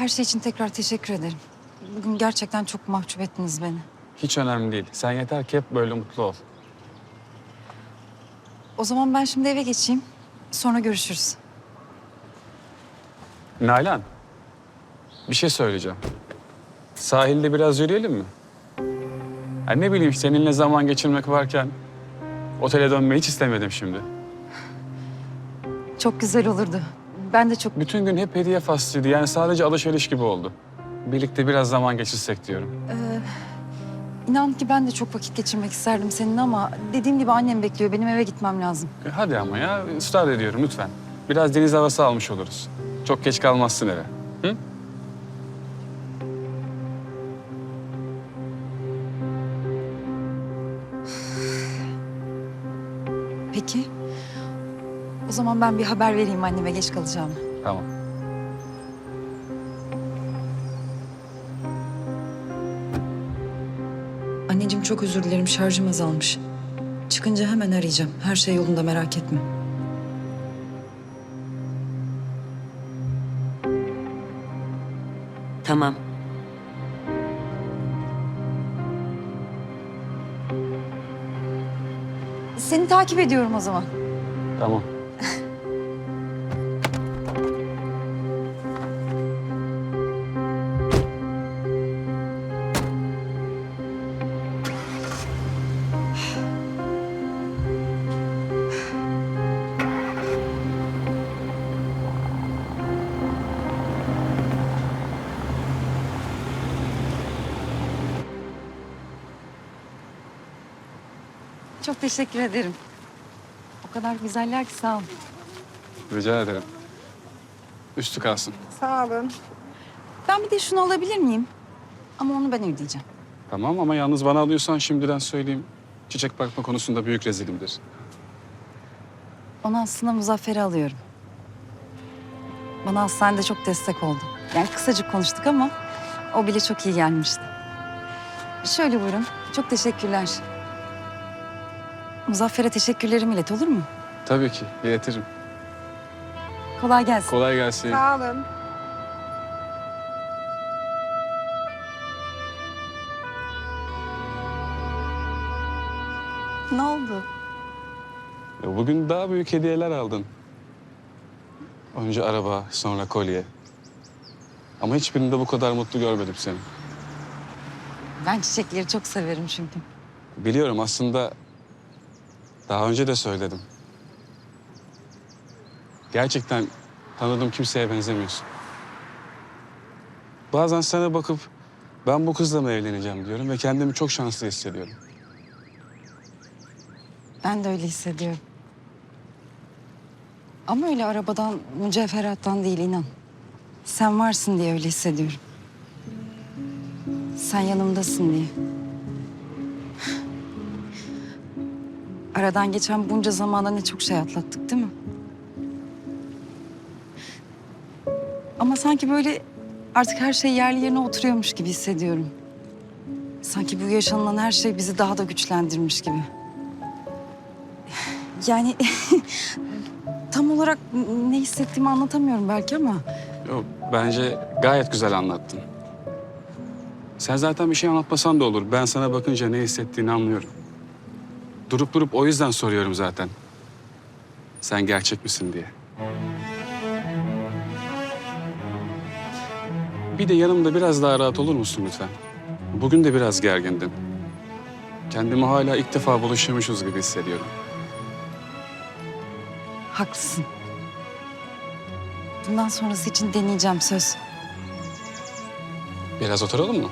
Her şey için tekrar teşekkür ederim. Bugün gerçekten çok mahcup ettiniz beni. Hiç önemli değil. Sen yeter ki hep böyle mutlu ol. O zaman ben şimdi eve geçeyim. Sonra görüşürüz. Nalan, bir şey söyleyeceğim. Sahilde biraz yürüyelim mi? Ha, ne bileyim seninle zaman geçirmek varken otele dönmeyi hiç istemedim şimdi. Çok güzel olurdu. Ben de çok... Bütün gün hep hediye faslıydı. Yani sadece alışveriş gibi oldu. Birlikte biraz zaman geçirsek diyorum. İnan ki ben de çok vakit geçirmek isterdim seninle ama... ...dediğim gibi annem bekliyor. Benim eve gitmem lazım. E, Hadi ama ya ısrar ediyorum lütfen. Biraz deniz havası almış oluruz. Çok geç kalmazsın eve. Hı? Zaman ben bir haber vereyim anneme geç kalacağımı. Tamam. Anneciğim çok özür dilerim şarjım azalmış. Çıkınca hemen arayacağım. Her şey yolunda merak etme. Tamam. Seni takip ediyorum o zaman. Tamam. Çok teşekkür ederim. O kadar güzeller ki sağ ol. Rica ederim. Üstü kalsın. Sağ olun. Ben bir de şunu alabilir miyim? Ama onu ben ödeyeceğim. Tamam ama yalnız bana alıyorsan şimdiden söyleyeyim. Çiçek bakma konusunda büyük rezilimdir. Onu aslında Muzaffer'e alıyorum. Bana hastanede çok destek oldu. Yani kısacık konuştuk ama o bile çok iyi gelmişti. Şöyle buyurun. Çok teşekkürler. Muzaffer'e teşekkürlerimi ilet olur mu? Tabii ki iletirim. Kolay gelsin. Kolay gelsin. Sağ olun. Ne oldu? Ya Bugün daha büyük hediyeler aldın. Önce araba, sonra kolye. Ama hiçbirinde bu kadar mutlu görmedim seni. Ben çiçekleri çok severim çünkü. Biliyorum aslında daha önce de söyledim. Gerçekten tanıdığım kimseye benzemiyorsun. Bazen sana bakıp ben bu kızla mı evleneceğim diyorum ve kendimi çok şanslı hissediyorum. Ben de öyle hissediyorum. Ama öyle arabadan, mücevherattan değil inan. Sen varsın diye öyle hissediyorum. Sen yanımdasın diye. Aradan geçen bunca zamanda ne çok şey atlattık değil mi? Ama sanki böyle artık her şey yerli yerine oturuyormuş gibi hissediyorum. Sanki bu yaşanılan her şey bizi daha da güçlendirmiş gibi. Yani tam olarak ne hissettiğimi anlatamıyorum belki ama Yok, bence gayet güzel anlattın. Sen zaten bir şey anlatmasan da olur. Ben sana bakınca ne hissettiğini anlıyorum. Durup durup o yüzden soruyorum zaten. Sen gerçek misin diye. Bir de yanımda biraz daha rahat olur musun lütfen? Bugün de biraz gergindim. Kendimi hala ilk defa buluşmuşuz gibi hissediyorum. haklısın. Bundan sonrası için deneyeceğim söz. Biraz oturalım mı?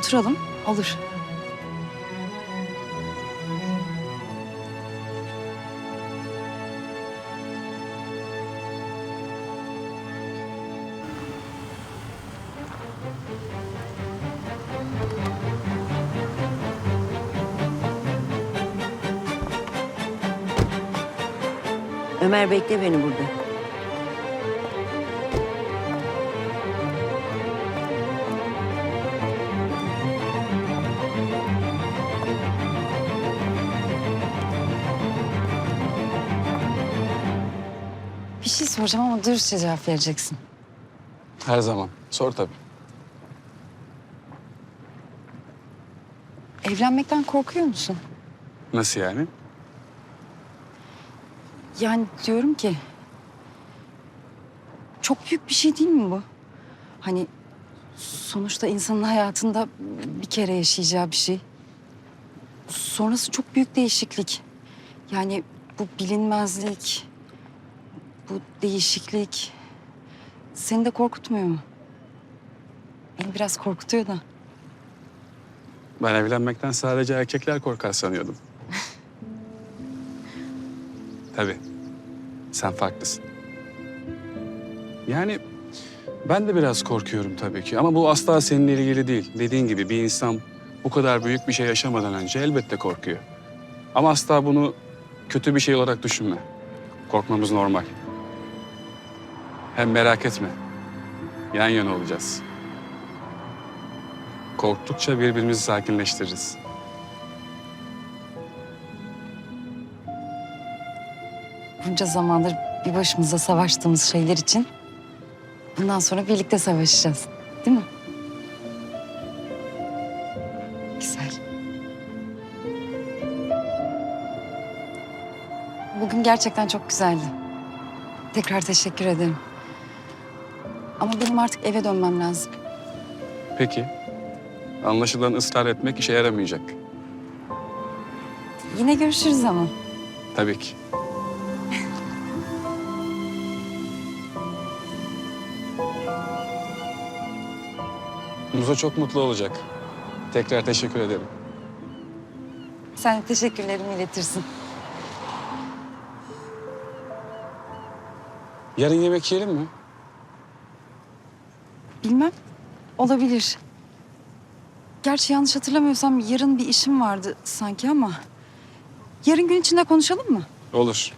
Oturalım, olur. Ömer bekle beni burada. Soracağım ama dürüstçe cevap vereceksin. Her zaman. Sor tabii. Evlenmekten korkuyor musun? Nasıl yani? Yani diyorum ki... Çok büyük bir şey değil mi bu? Hani sonuçta insanın hayatında bir kere yaşayacağı bir şey. Sonrası çok büyük değişiklik. Yani bu bilinmezlik, bu değişiklik seni de korkutmuyor mu? Beni biraz korkutuyor da. Ben evlenmekten sadece erkekler korkar sanıyordum. Tabii. Sen farklısın. Yani ben de biraz korkuyorum tabii ki ama bu asla seninle ilgili değil. Dediğin gibi bir insan bu kadar büyük bir şey yaşamadan önce elbette korkuyor. Ama asla bunu kötü bir şey olarak düşünme. Korkmamız normal. Hem merak etme. Yan yana olacağız. Korktukça birbirimizi sakinleştiririz. Bunca zamandır bir başımıza savaştığımız şeyler için bundan sonra birlikte savaşacağız. Değil mi? Güzel. Bugün gerçekten çok güzeldi. Tekrar teşekkür ederim. Ama benim artık eve dönmem lazım. Peki. Anlaşılan ısrar etmek işe yaramayacak. Yine görüşürüz ama. Tabii ki. Muzo çok mutlu olacak. Tekrar teşekkür ederim. Sen de teşekkürlerimi iletirsin. Yarın yemek yiyelim mi? Bilmem. Olabilir. Gerçi yanlış hatırlamıyorsam yarın bir işim vardı sanki ama... Yarın gün içinde konuşalım mı? Olur.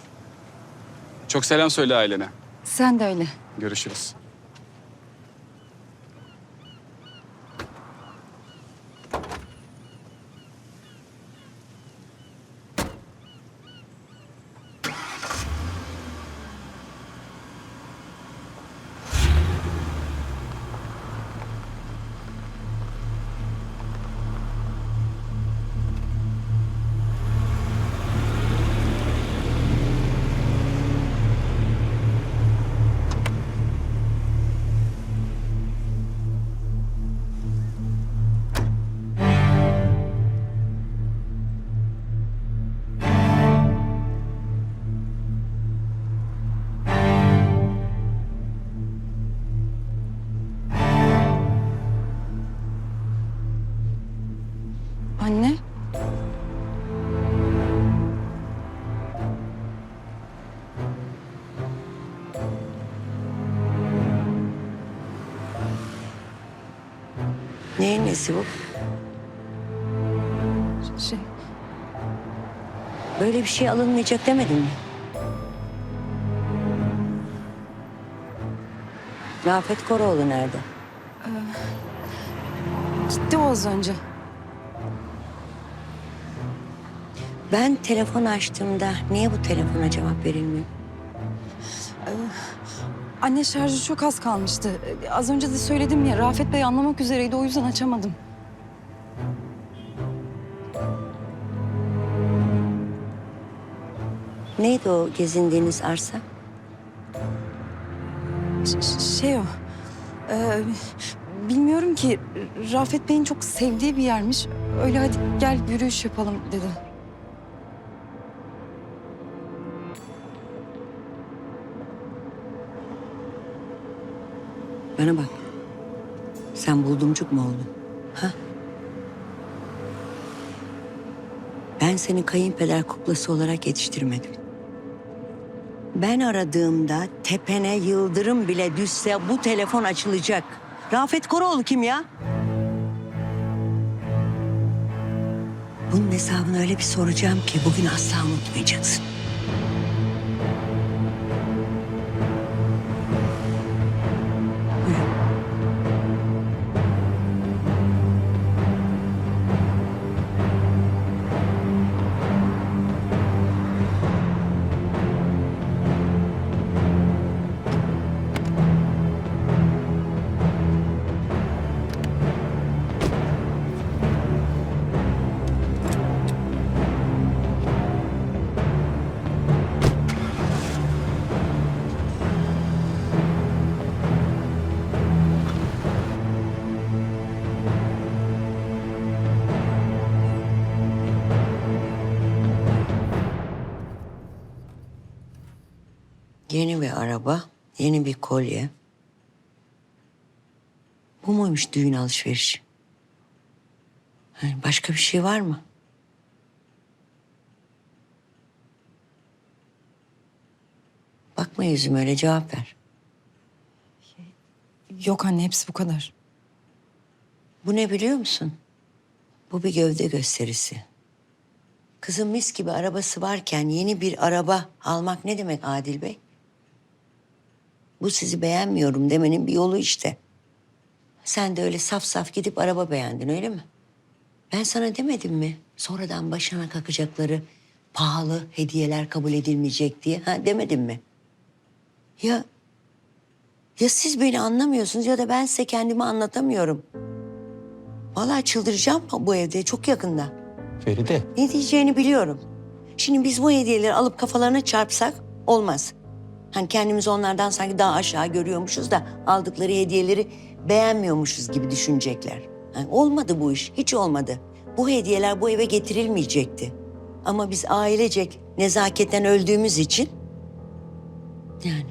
Çok selam söyle ailene. Sen de öyle. Görüşürüz. Neyin nesi bu? Şey, Böyle bir şey alınmayacak demedin mi? Rafet Koroğlu nerede? gitti o az önce. Ben telefon açtığımda niye bu telefona cevap verilmiyor? Anne şarjı çok az kalmıştı. Ee, Az önce de söyledim ya Rafet Bey anlamak üzereydi o yüzden açamadım. Neydi o gezindiğiniz arsa? Ş- şey o. ee, bilmiyorum ki Rafet Bey'in çok sevdiği bir yermiş. Öyle hadi gel yürüyüş yapalım dedi. Bana bak. Sen buldumcuk mu oldun? Ha? Ben seni kayınpeder kuklası olarak yetiştirmedim. Ben aradığımda tepene yıldırım bile düşse bu telefon açılacak. Rafet Koroğlu kim ya? Bunun hesabını öyle bir soracağım ki bugün asla unutmayacaksın. Araba, yeni bir kolye. Bu muymuş düğün alışverişi? Yani başka bir şey var mı? Bakma yüzüme öyle cevap ver. Yok anne hepsi bu kadar. Bu ne biliyor musun? Bu bir gövde gösterisi. Kızın mis gibi arabası varken yeni bir araba almak ne demek Adil Bey? Bu sizi beğenmiyorum demenin bir yolu işte. Sen de öyle saf saf gidip araba beğendin öyle mi? Ben sana demedim mi? Sonradan başına kakacakları pahalı hediyeler kabul edilmeyecek diye. Ha demedim mi? Ya ya siz beni anlamıyorsunuz ya da ben size kendimi anlatamıyorum. Vallahi çıldıracağım bu evde çok yakında. Feride. Ne diyeceğini biliyorum. Şimdi biz bu hediyeleri alıp kafalarına çarpsak olmaz. Hani kendimizi onlardan sanki daha aşağı görüyormuşuz da aldıkları hediyeleri beğenmiyormuşuz gibi düşünecekler. Yani olmadı bu iş, hiç olmadı. Bu hediyeler bu eve getirilmeyecekti. Ama biz ailecek nezaketten öldüğümüz için yani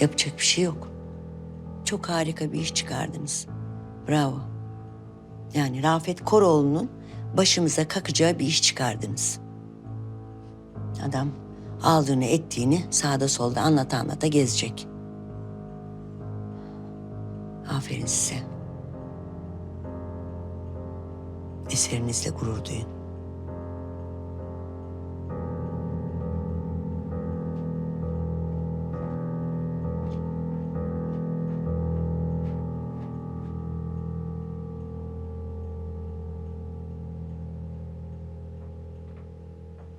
yapacak bir şey yok. Çok harika bir iş çıkardınız. Bravo. Yani Rafet Koroğlu'nun başımıza kakacağı bir iş çıkardınız. Adam aldığını ettiğini sağda solda anlata anlata gezecek. Aferin size. Eserinizle gurur duyun.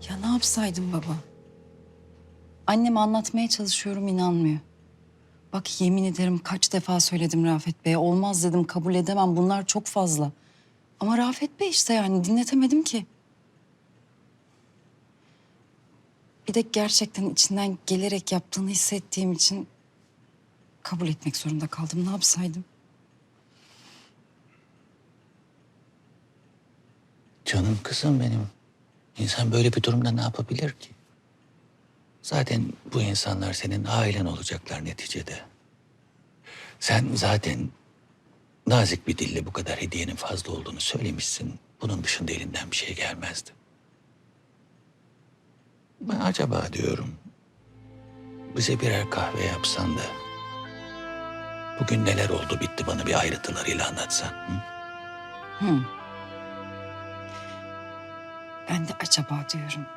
Ya ne yapsaydım baba? Anneme anlatmaya çalışıyorum inanmıyor. Bak yemin ederim kaç defa söyledim Rafet Bey'e. Olmaz dedim kabul edemem bunlar çok fazla. Ama Rafet Bey işte yani dinletemedim ki. Bir de gerçekten içinden gelerek yaptığını hissettiğim için kabul etmek zorunda kaldım. Ne yapsaydım? Canım kızım benim. İnsan böyle bir durumda ne yapabilir ki? Zaten bu insanlar senin ailen olacaklar neticede. Sen zaten nazik bir dille bu kadar hediyenin fazla olduğunu söylemişsin. Bunun dışında elinden bir şey gelmezdi. Ben acaba diyorum bize birer kahve yapsan da bugün neler oldu bitti bana bir ayrıntılarıyla anlatsan. Hı? Ben de acaba diyorum.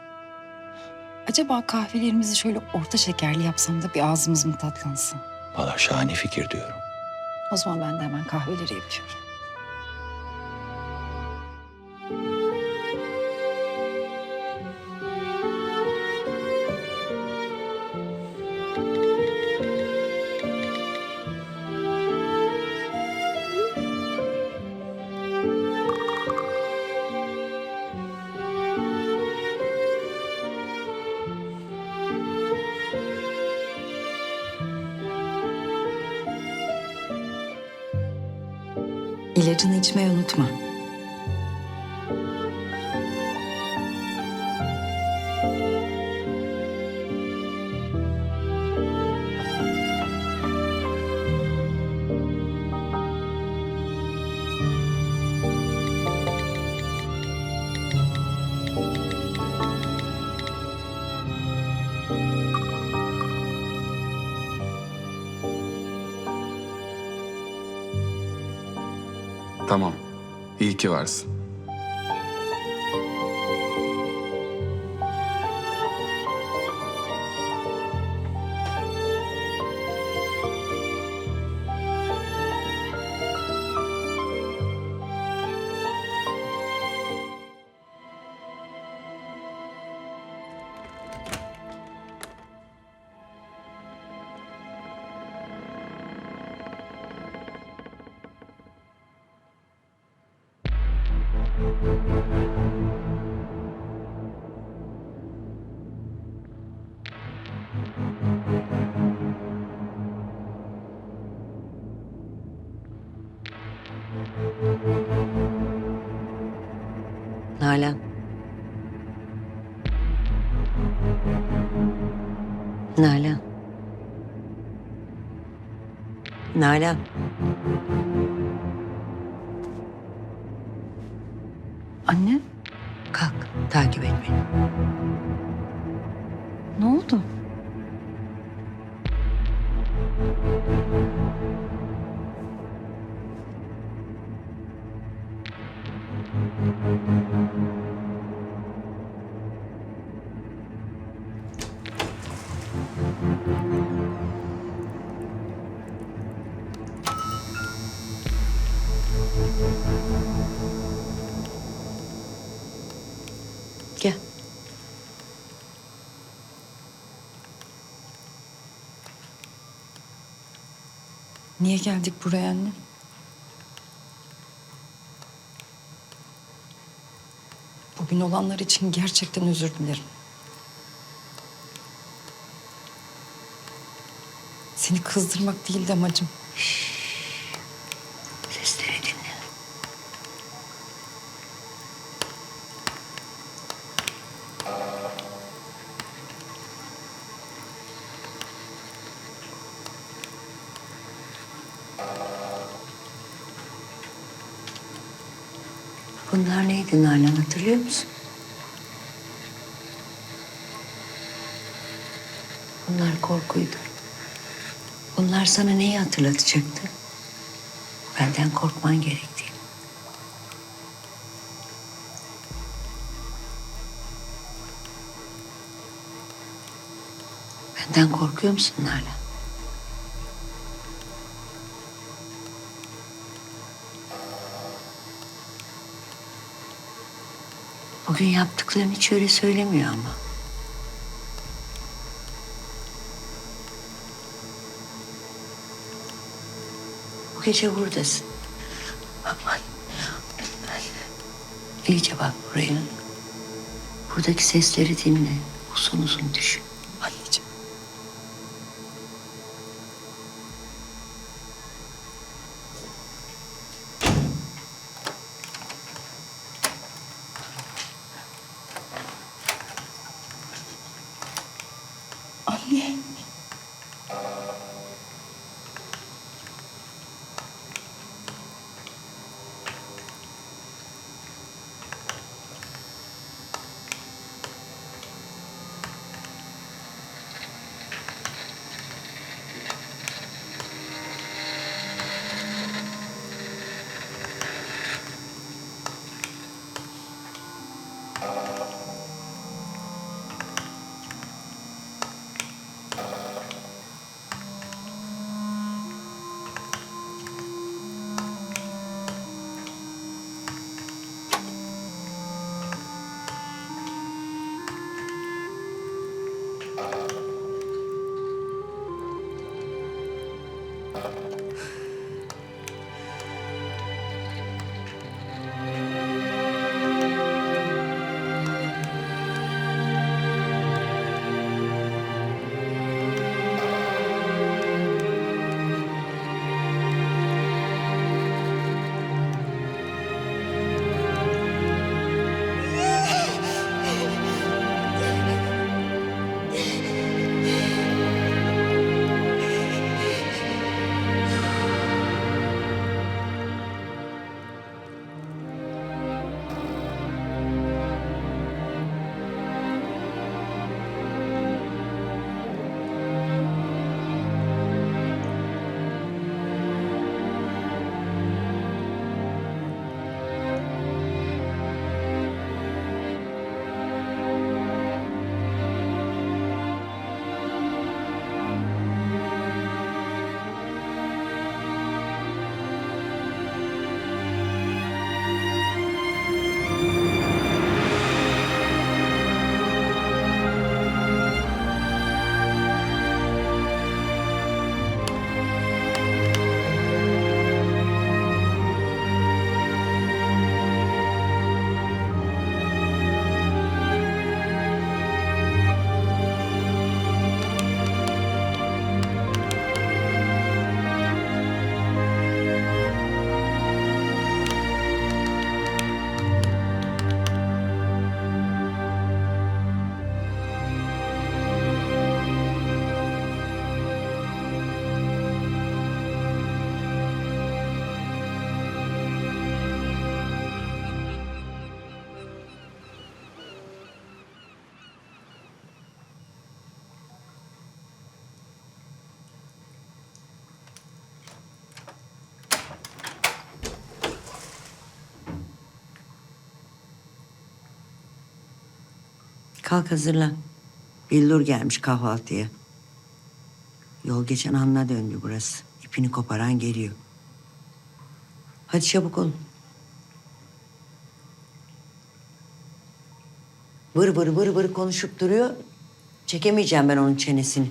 Acaba kahvelerimizi şöyle orta şekerli yapsam da bir ağzımız mı tatlansın? Valla şahane fikir diyorum. O zaman ben de hemen kahveleri yapıyorum. İlacını içmeyi unutma. Tamam. İyi ki varsın. Nalan. Nalan. Niye geldik buraya anne? Bugün olanlar için gerçekten özür dilerim. Seni kızdırmak değildi amacım. Sesleri Neydi Nalan hatırlıyor musun? Bunlar korkuydu. Bunlar sana neyi hatırlatacaktı? Benden korkman gerektiğini. Benden korkuyor musun Nalan? Bugün yaptıkların hiç öyle söylemiyor ama. Bu gece buradasın. Aman. İyice bak buraya. Buradaki sesleri dinle. Uzun uzun düşün. Kalk hazırlan. Billur gelmiş kahvaltıya. Yol geçen Hanına döndü burası. İpini koparan geliyor. Hadi çabuk olun. Vır vır vır vır konuşup duruyor. Çekemeyeceğim ben onun çenesini.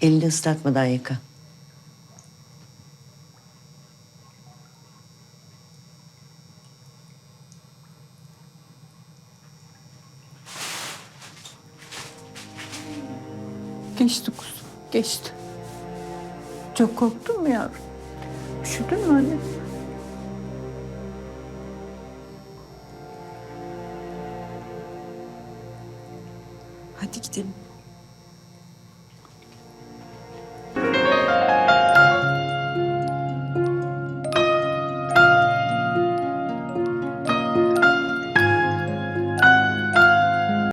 Elini ıslatmadan yıka. Geçti. Çok korktun mu yavrum? Üşüdün mü anne?